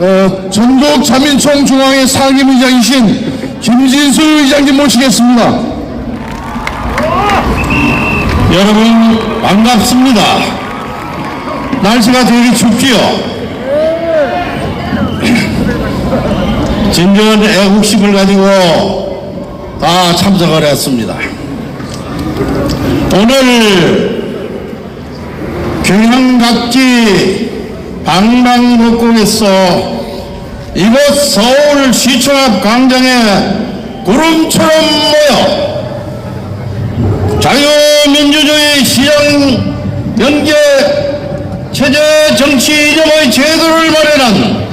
어, 전국 자민총 중앙회 상임의장이신 김진수 의장님 모시겠습니다. 여러분 반갑습니다. 날씨가 되게 춥지요. 진정한 애국심을 가지고 다 참석을 했습니다. 오늘 경향 각지 방방곡곡에서 이곳 서울 시청 앞 광장에 구름처럼 모여 자유민주주의 시장 연계 체제 정치 이념의 제도를 마련한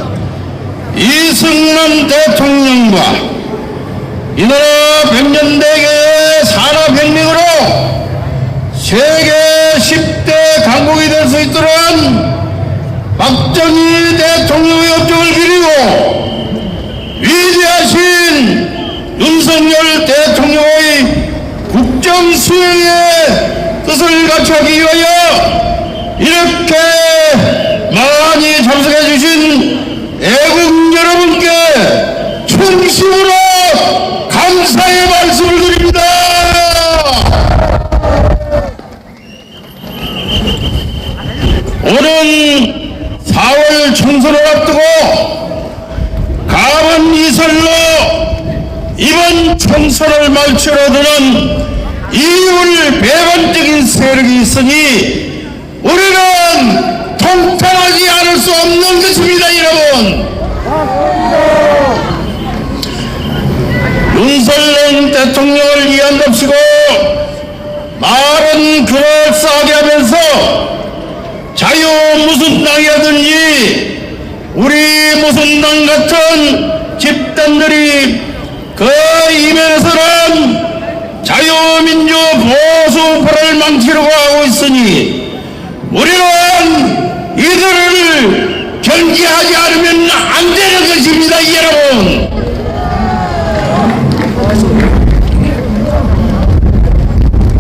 이승만 대통령과 이 나라 백년대계의 산업혁명으로 세계 10대 강국이 될 수 있도록 박정희 대통령의 업적을 기리고 위대하신 윤석열 대통령의 국정 수행의 뜻을 갖추기 위하여 이렇게 많이 참석해 주신 애국 여러분께 충심으로 감사의 말씀을 드립니다. 오는 4월 총선을 앞두고 가만 이설로 이번 총선을 말초로 드는 이율 배반적인 세력이 있으니 우리는 통탄하지 않을 수 없는 것입니다 여러분. 윤석열 대통령을 위한답시고 말은 그럴싸하게 하면서 자유 무슨 당이라든지 우리 무슨 당 같은 집단들이 그 이면에서는 자유 민주 보수파를 망치려고 하고 있으니 우리는 이들을 경계하지 않으면 안 되는 것입니다 여러분.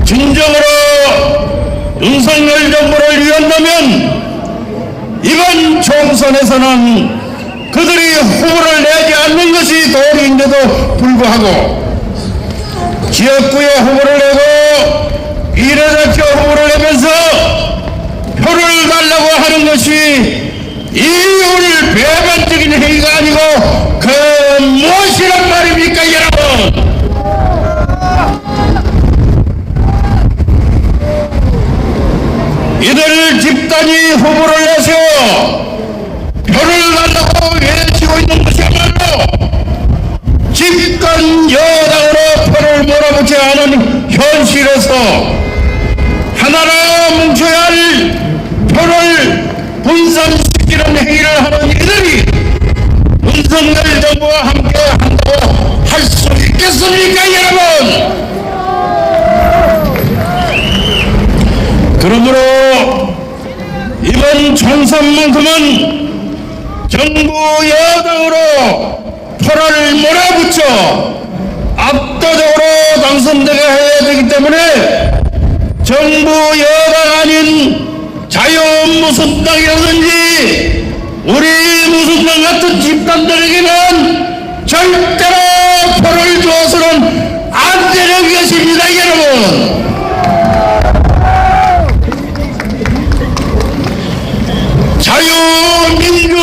진정으로 윤석열 정부를 위한다면 이번 총선에서는 그들이 후보를 내지 않는 것이 도리인데도 불구하고 지역구에 후보를 내고 비례대표 후보를 내면서 표를 달라고 하는 것이 이율 배반적인 행위가 아니고 그 무엇이란 말입니까 여러분 이들 집단이 후보를 내세워 표를 달라고 외치고 있는 것이야말로 집단 여당으로 표를 않은 현실에서 하나라 뭉쳐야 할 표를 분산시키는 행위를 하는 이들이 윤석열 정부와 함께 한다고 할 수 있겠습니까 여러분? 그러므로 이번 총선만큼은 정부 여당으로 표를 몰아붙여 선되게 해야 되기 때문에 정부 여당 아닌 자유 무슨 당이라든지 우리 무슨 당 같은 집단들에게는 절대로 표를 주어서는 안 되는 것입니다 여러분 자유민주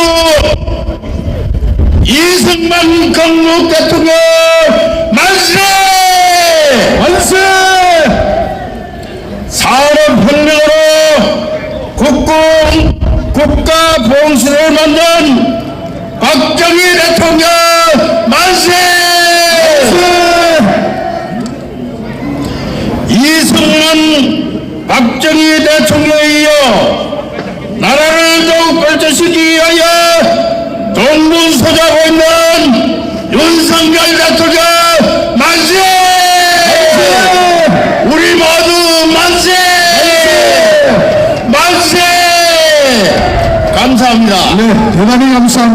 이승만 건국 대통령 만세! 만세! 산업 혁명으로 국군 국가 봉신을 만든 박정희 대통령 만세! 이승만 박정희 대통령에 이어 나라를 더욱 발전시키기 위하여 동분서자고 있는 윤석열 대통령 만세! 우리 모두 만세! 만세! 감사합니다. 네, 대단히 감사합니다.